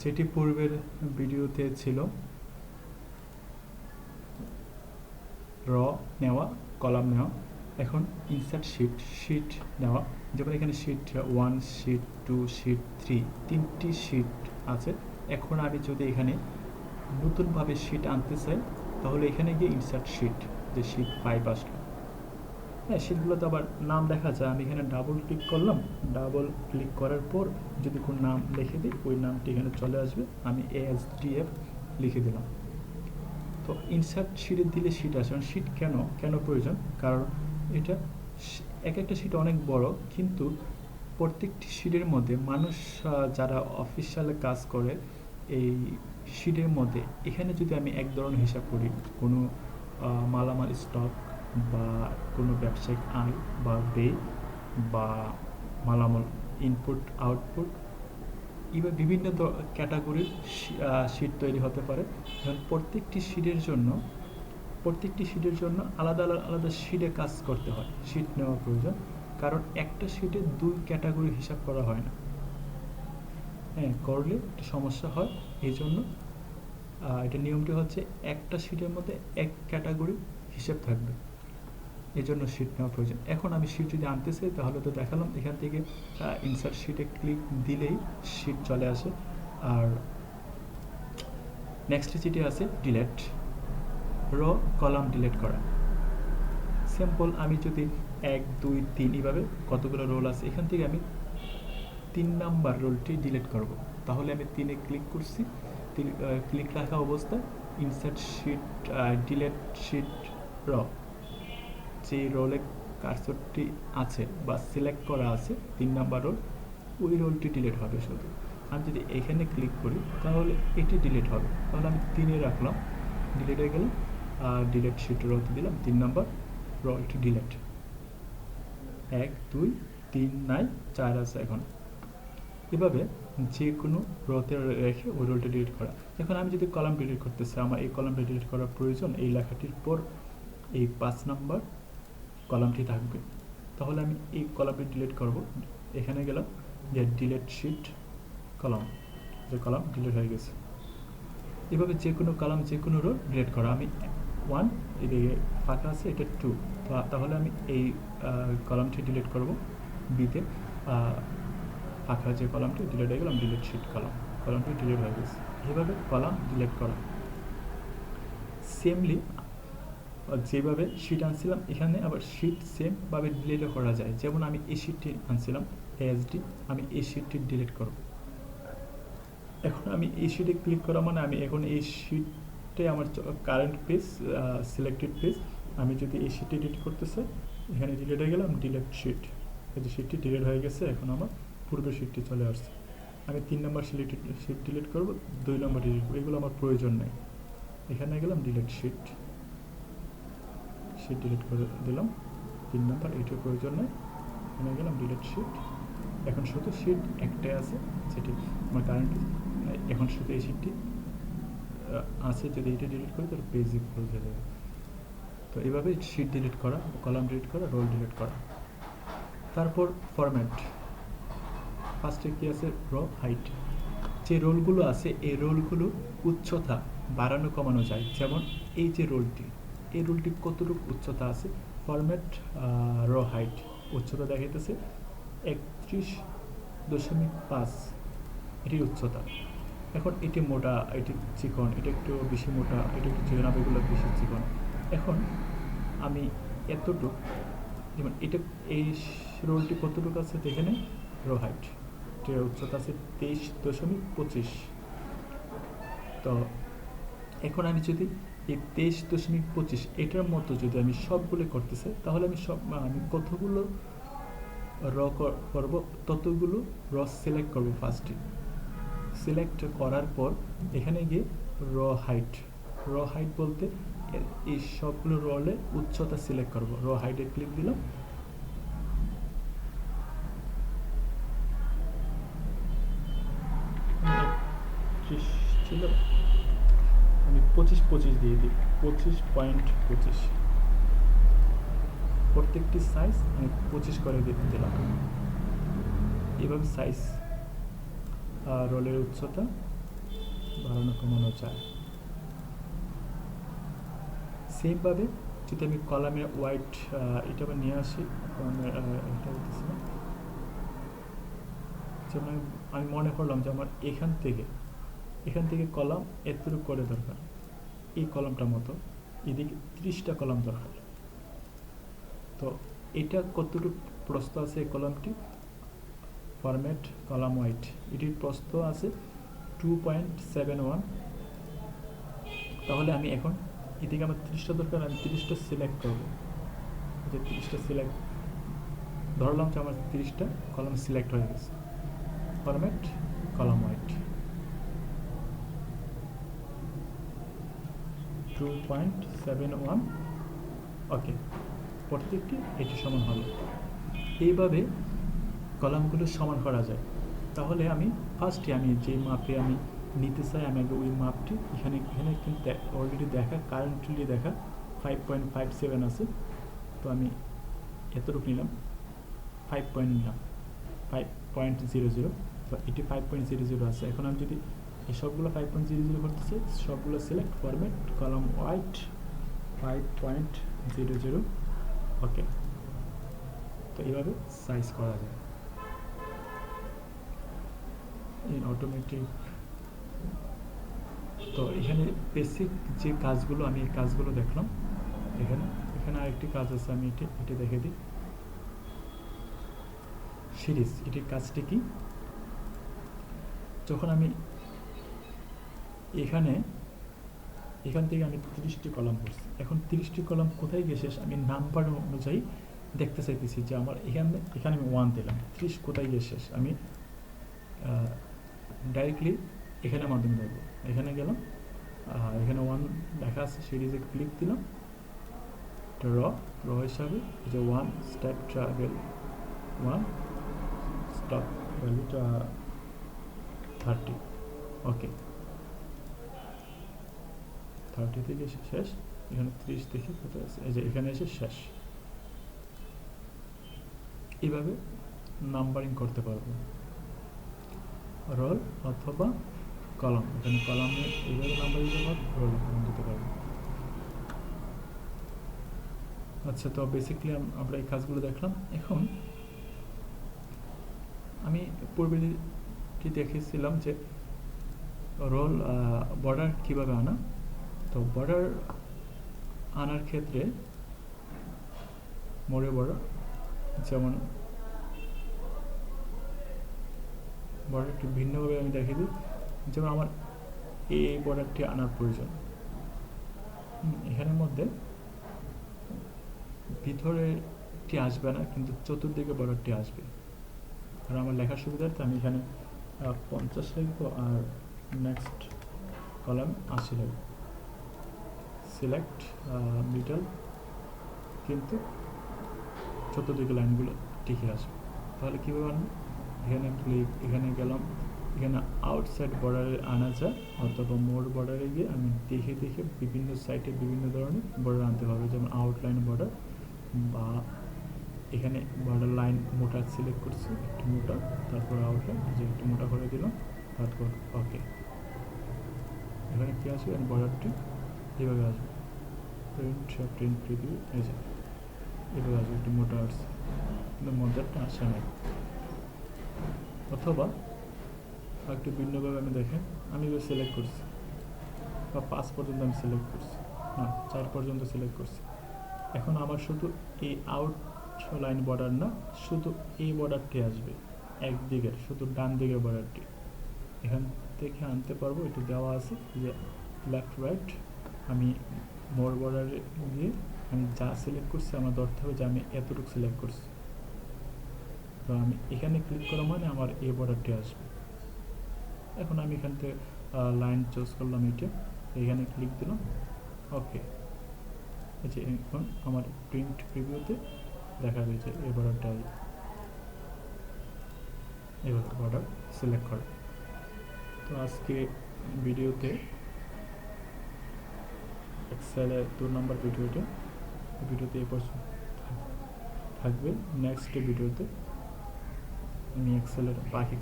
যেটি পূর্বের ভিডিওতে ছিল। র নেওয়া, কলাম নেওয়া, এখন ইনসার্ট শিট শিট নেওয়া, যেমন এখানে sheet one sheet two sheet three তিনটি শিট আছে। এখন আমি যদি এখানে নতুনভাবে শিট আনতে চাই, তাহলে এখানে গিয়ে ইনসার্ট শিট যে শিট ফাইভ আসলো। হ্যাঁ শিটগুলোতে আবার নাম দেখা যায়। আমি এখানে ডাবল ক্লিক করলাম। ডাবল ক্লিক করার পর যদি কোনো নাম লিখে দিই, ওই নামটি এখানে চলে আসবে। আমি এএসডিএফ লিখে দিলাম। তো ইনসার্ট শিটে দিলে শিট আসে। কারণ শিট কেন? কেন প্রয়োজন? কারণ এটা এক একটা শিট অনেক বড়, কিন্তু প্রত্যেকটি শিটের মধ্যে মানুষ যারা অফিসিয়ালে কাজ করে, এই শিটের মধ্যে এখানে যদি আমি এক ধরনের হিসাব করি, কোনো মালামাল স্টক বা কোনো ব্যবসায়িক আয় বা ব্যয় বা মালামাল ইনপুট আউটপুট এবার বিভিন্ন ক্যাটাগরির শিট তৈরি হতে পারে। এবং প্রত্যেকটি শিটের জন্য, প্রত্যেকটি শিটের জন্য আলাদা আলাদা আলাদা শিটে কাজ করতে হয়। শিট নেওয়া প্রয়োজন। কারণ একটা শিটে দুই ক্যাটাগরি হিসাব করা হয় না। হ্যাঁ করলে একটা সমস্যা হয়। এই জন্য এটা নিয়মটি হচ্ছে একটা শিটের মধ্যে এক ক্যাটাগরি হিসাব থাকবে। এই জন্য শিট নেওয়া প্রয়োজন। এখন আমি শিট যদি আনতে চাই, তাহলে তো দেখালাম, এখান থেকে ইনসার্ট শিটে ক্লিক দিলেই শিট চলে আসে। আর নেক্সট যেটি আছে ডিলেট র কলাম ডিলেট করা। সিম্পল আমি যদি এক, দুই, তিন এইভাবে কতগুলো রোল আছে, এখান থেকে আমি তিন নাম্বার রোলটি ডিলেট করব। তাহলে আমি তিনে ক্লিক করছি ক্লিক রাখা অবস্থায় ইনসার্ট শিট ডিলেট শিট র যে রোলে কার্সরটি আছে বা সিলেক্ট করা আছে, তিন নাম্বার রোল ওই রোলটি ডিলিট হবে শুধু। আমি যদি এখানে ক্লিক করি, তাহলে এটি ডিলিট হবে। তাহলে আমি তিনে রাখলাম ডিলিট হয়ে গেল। আর ডিলেট শিট রোতে দিলাম, তিন নাম্বার রোলটি ডিলেট এক, দুই, তিন, নাই, চার আছে এখন। এভাবে যে কোনো রোতে রেখে ওই রোলটা ডিলিট করা। এখন আমি যদি কলাম ডিলিট করতে চাই, আমার এই কলামটা ডিলিট করার প্রয়োজন এই লেখাটির পর এই পাঁচ নাম্বার কলামটি থাকবে। তাহলে আমি এই কলামটি ডিলিট করব। এখানে গেলাম যে ডিলেট শিট কলাম। যে কলাম ডিলিট হয়ে গেছে। এভাবে যে কোনো কলাম, যে কোনো রো ডিলিট করা। আমি ওয়ান এদিকে ফাঁকা আছে, এটা টু তাহলে আমি এই কলামটি ডিলিট করব। বিতে ফাঁকা যে কলামটি ডিলিট হয়ে গেলাম ডিলিট শিট কলাম। কলামটি ডিলিট হয়ে গেছে। এভাবে কলাম ডিলিট করা। সেমলি যেভাবে শিট আনছিলাম, এখানে আবার শিট সেমভাবে ডিলিটও করা যায়। যেমন আমি এই শিটটি আনছিলাম এএসডি আমি এই শিটটি ডিলিট করব। এখন আমি এই শিটে ক্লিক করা মানে আমি এখন এই শিটে আমার কারেন্ট পেজ সিলেক্টেড পেজ আমি যদি এই শিটটি ডিলিট করতে চাই, এখানে ডিলিট হয়ে গেলাম ডিলেট শিট এই যে শিটটি ডিলিট হয়ে গেছে, এখন আমার পূর্বের শিটটি চলে আসছে। আমি তিন নম্বর সিলেক্টেড শিট ডিলিট করব, দুই নম্বর ডিলিট করব, এগুলো আমার প্রয়োজন নেই। এখানে গেলাম ডিলেট শিট শিট ডিলিট করে দিলাম। তিন নাম্বার এইটার প্রয়োজন নেই। এখানে গেলাম ডিলিট শিট এখন শুধু শিট একটাই আছে যেটি আমার কারেন্ট এখন শুধু এই শিটটি আছে। যদি এটা ডিলিট করি, তাহলে পেজ ক্লোজ হয়ে যাবে। তো এইভাবে শিট ডিলিট করা কলাম ডিলিট করা রোল ডিলিট করা। তারপর ফরম্যাট ফার্স্টে কি আছে? র হাইট যে রোলগুলো আছে, এই রোলগুলো উচ্চতা বাড়ানো কমানো যায়। যেমন এই যে রোলটি এই রুলটি কতটুকু উচ্চতা আছে? ফরম্যাট র হাইট উচ্চতা দেখাইতেছে। একত্রিশ দশমিক পাঁচ এটির উচ্চতা। এখন এটি মোটা, এটি চিকন, এটা একটু বেশি মোটা, এটা একটু চিকন আবার এগুলো বেশি চিকন। এখন আমি এতটুকু, যেমন এটা, এই রোলটি কতটুকু আছে দেখে নেই রো হাইট এটার উচ্চতা আছে তেইশ দশমিক পঁচিশ। তো এখন আমি যদি এই তেইশ দশমিক পঁচিশ, এটার মতো যদি আমি সবগুলো করতে চাই তাহলে আমি সব আমি কতগুলো র করব, ততগুলো র সিলেক্ট করব ফার্স্টে সিলেক্ট করার পর এখানে গিয়ে র হাইট র হাইট বলতে এই সবগুলো রলে উচ্চতা সিলেক্ট করব। র হাইটে ক্লিক দিলাম। ছিল। পঁচিশ পঁচিশ দিয়ে দিই, পঁচিশ পয়েন্ট পঁচিশ। প্রত্যেকটি সাইজ আমি পঁচিশ করে দিলাম। এভাবে সাইজ রোলের উচ্চতা বাড়ানো, কমানো যায়। সেমভাবে যদি আমি কলামে হোয়াইট এটা আবার নিয়ে আসি এটা হইতেছে না। যেমন আমি মনে করলাম যে আমার এখান থেকে এখান থেকে কলাম এতটুকু করে দরকার। এই কলামটার মতো, এদিকে ত্রিশটা কলম দরকার। তো এটা কতটুকু প্রস্ত আছে এই কলমটি? Format column width. এটির প্রস্ত আছে টু পয়েন্ট সেভেন ওয়ান। তাহলে আমি এখন এদিকে আমার তিরিশটা দরকার, আমি তিরিশটা সিলেক্ট করব। যে তিরিশটা সিলেক্ট ধরলাম যে আমার তিরিশটা কলম সিলেক্ট হয়ে গেছে। Format column width two point seven one okay প্রত্যেকটি এটি সমান হলো এইভাবে কলামগুলো সমান করা যায়। তাহলে আমি ফার্স্টে আমি যে মাপে আমি নিতে চাই, আমি আগে ওই মাপটি এখানে এখানে কিন্তু অলরেডি দেখা কারেন্টলি দেখা ফাইভ পয়েন্ট ফাইভ সেভেন আছে। তো আমি এতটুকু নিলাম ফাইভ পয়েন্ট নিলাম ফাইভ পয়েন্ট জিরো জিরো তো এটি ফাইভ পয়েন্ট জিরো জিরো আছে। এখন আমি যদি এই সবগুলো ফাইভ পয়েন্ট জিরো জিরো করতে চাই সবগুলো select format column width five point zero zero okay তো এইভাবে সাইজ করা যায়। ইন অটোমেটিক তো এখানে বেসিক যে কাজগুলো, আমি এই কাজগুলো দেখলাম। এখানে এখানে আরেকটি কাজ আছে, আমি এটি এটি দেখে দিই। সিরিজ এটির কাজটি কি? যখন আমি এখানে, এখান থেকে আমি তিরিশটি কলাম করছি এখন তিরিশটি কলাম কোথায় গিয়ে শেষ? আমি নাম্বার অনুযায়ী দেখতে চাইতেছি যে আমার এখানে এখানে আমি ওয়ান দিলাম। ত্রিশ কোথায় গিয়ে শেষ? আমি ডাইরেক্টলি এখানে মাধ্যমে দেখব এখানে গেলাম এখানে ওয়ান লেখা আছে সিরিজে ক্লিক দিলাম। র র হিসাবে যে one step travel one stop ভ্যালুটা থার্টি ওকে থার্টি থেকে শেষ, এখানে ত্রিশ থেকে কোথায় আছে? এই যে এখানে এসে শেষ। এইভাবে নাম্বারিং করতে পারব। রোল অথবা কলম এখানে কলমে এইভাবে নাম্বার পারব রোল দিতে পারব। আচ্ছা তো বেসিক্যালি আমরা এই কাজগুলো দেখলাম। এখন আমি পূর্বে কি দেখেছিলাম যে রোল বর্ডার কীভাবে আনা? তো বর্ডার আনার ক্ষেত্রে মোড়ে বর্ডার যেমন বর্ডারটি ভিন্নভাবে আমি দেখিয়ে দিই। যেমন আমার এই বর্ডারটি আনার প্রয়োজন। এখানের মধ্যে ভিতরেটি আসবে না, কিন্তু চতুর্দিকে বর্ডারটি আসবে। আর আমার লেখার সুবিধার্থে আমি এখানে পঞ্চাশ লিখব আর নেক্সট কলাম আশি লিখব। সিলেক্ট মিডল কিন্তু চতুর্দিকে লাইনগুলো টিকে আসবে তাহলে কীভাবে আনব এখানে ক্লিক এখানে গেলাম। এখানে আউটসাইড বর্ডারে আনা যায়, অথবা মোর বর্ডারে গিয়ে আমি দেখে দেখে বিভিন্ন সাইটে বিভিন্ন ধরনের বর্ডার আনতে হবে যেমন আউটলাইন বর্ডার বা এখানে বর্ডার লাইন মোটা সিলেক্ট করছি, একটু মোটা, তারপর আউটলাইন যে একটু মোটা করে দিলাম, তারপর ওকে এখানে কী আসবে বর্ডারটি এভাবে আসবে প্রিন্ট প্রিন্ট প্রিভিউ এই যে। আসবে একটু মোটা আসছে কিন্তু মধ্যেরটা আসে না। অথবা একটু ভিন্নভাবে আমি দেখেন, আমি এবার সিলেক্ট করছি। বা পাঁচ পর্যন্ত আমি সিলেক্ট করছি। না, চার পর্যন্ত সিলেক্ট করছি। এখন আমার শুধু এই আউট লাইন বর্ডার না, শুধু এই বর্ডারটি আসবে। একদিকের, শুধু ডান দিকের বর্ডারটি এখান থেকে আনতে পারব এটি দেওয়া আছে যে লেফট রাইট আমি মোর বর্ডারে গিয়ে আমি যা সিলেক্ট করছি, আমার ধরতে হবে যে আমি এতটুকু সিলেক্ট করছি। তো আমি এখানে ক্লিক করা মানে আমার এই বর্ডারটি আসবে। এখন আমি এখান থেকে লাইন চুজ করলাম এটা এখানে ক্লিক দিলাম ওকে আচ্ছা এখন আমার প্রিন্ট প্রিভিউতে দেখা গেছে এই বর্ডারটা এবার বর্ডার সিলেক্ট করে। তো আজকে ভিডিওতে এক্সেলের দু নম্বর ভিডিওটা ভিডিওতে এ পর্যন্ত থাকবে। নেক্সট ভিডিওতে আমি এক্সেলের বাকি